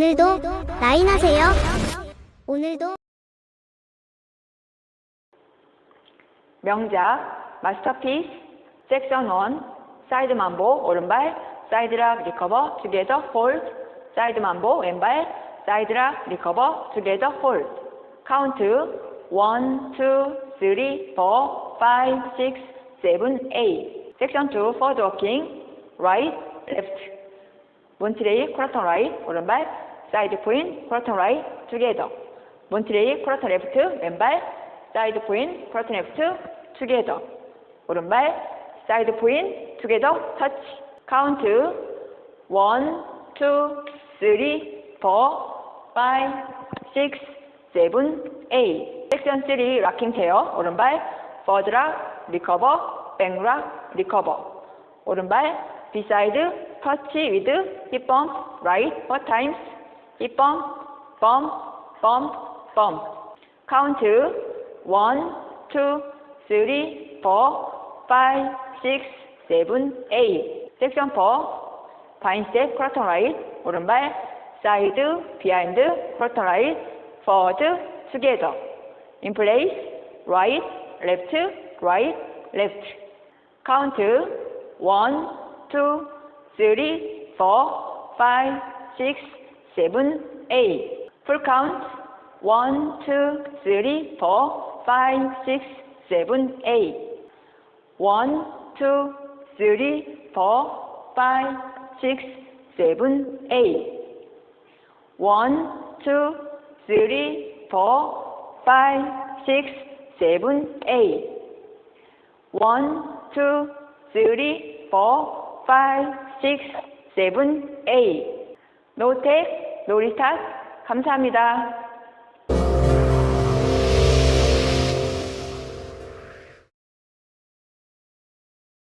오늘도 라인하세요. 오늘도 명작 마스터피스 섹션 1 사이드 만보 오른발 사이드락 리커버 투게더 홀드 사이드 만보 왼발 사이드락 리커버 투게더 홀드. 카운트 1 2 3 4 5 6 7 8 섹션 2 forward walking right left 몬트레이 코라톤 라이트 오른발 사이드 포인 코라톤 라이트 투게더. 몬트레이 코라톤 레프트 왼발 사이드 포인 코라톤 레프트 투게더. 오른발 사이드 포인 투게더 터치. 카운트 1 2 3 4 5 6 7 8 섹션 3 락킹 체어. 오른발 포드 락 리커버 백락 리커버. 오른발 비사이드 터치 위드 힙 범프 라이트 times 힙 범프 범프 범프 범프 카운트 1 2 3 4 5 6 7 8 섹션 4 바인스텝 크로톤 라이트 오른발 사이드 비하인드 크로톤 라이트 포워드 투게더 인 플레이스 라이트 레프트 라이트 레프트 카운트 1 2 3 4 5 6 seven, eight. Full count. One, two, three, four, five, six, seven, eight. One, two, three, four, five, six, seven, eight. One, two, three, four, five, six, seven, eight. One, two, three, four, five, six, seven, eight. 노텍 노리스타 감사합니다.